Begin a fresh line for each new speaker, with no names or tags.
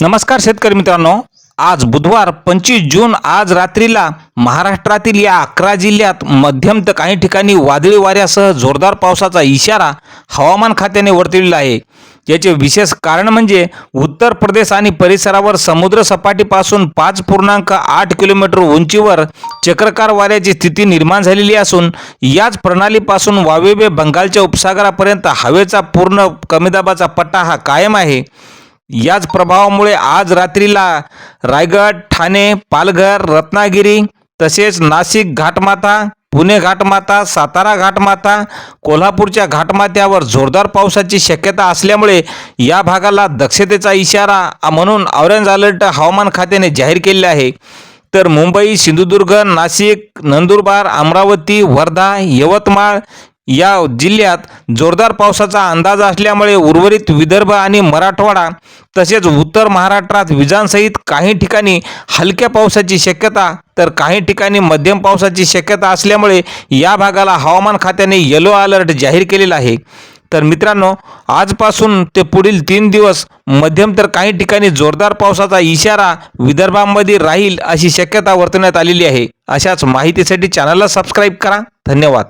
नमस्कार शेतकरी मित्रांनो. आज बुधवार पंचवीस जून आज रात्रीला महाराष्ट्रातील या अकरा जिल्ह्यात मध्यम तर काही ठिकाणी वादळी वाऱ्यासह जोरदार पावसाचा इशारा हवामान खात्याने वर्तविला आहे. याचे विशेष कारण म्हणजे उत्तर प्रदेश आणि परिसरावर समुद्र सपाटीपासून पाच पूर्णांक आठ किलोमीटर उंचीवर चक्रकार वाऱ्याची स्थिती निर्माण झालेली असून याच प्रणालीपासून वायव्य बंगालच्या उपसागरापर्यंत हवेचा पूर्ण कमी दाबाचा पट्टा हा कायम आहे. याच प्रभावामुळे आज रात्रीला रायगड ठाणे पालघर रत्नागिरी तसेच नाशिक घाटमाथा पुणे घाटमाथा सातारा घाटमाथा कोल्हापूरच्या घाटमाथ्यावर जोरदार पावसाची शक्यता असल्यामुळे या भागाला दक्षतेचा इशारा म्हणून ऑरेंज अलर्ट हवामान खात्याने जाहीर केले आहे. तर मुंबई सिंधुदुर्ग नाशिक नंदुरबार अमरावती वर्धा यवतमाळ या जिल्ह्यात जोरदार पावसाचा अंदाज असल्यामुळे उर्वरित विदर्भ आणि मराठवाडा तसेच उत्तर महाराष्ट्रात विजांसहित काही ठिकाणी हलक्या पावसाची शक्यता तर काही ठिकाणी मध्यम पावसाची शक्यता असल्यामुळे या भागाला हवामान खात्याने येलो अलर्ट जाहीर केलेला आहे. तर मित्रांनो आजपासून ते पुढील तीन दिवस मध्यम तर काही ठिकाणी जोरदार पावसाचा इशारा विदर्भामध्ये राहील अशी शक्यता वर्तवण्यात आलेली आहे. अशाच माहितीसाठी चॅनलला सबस्क्राईब करा. धन्यवाद.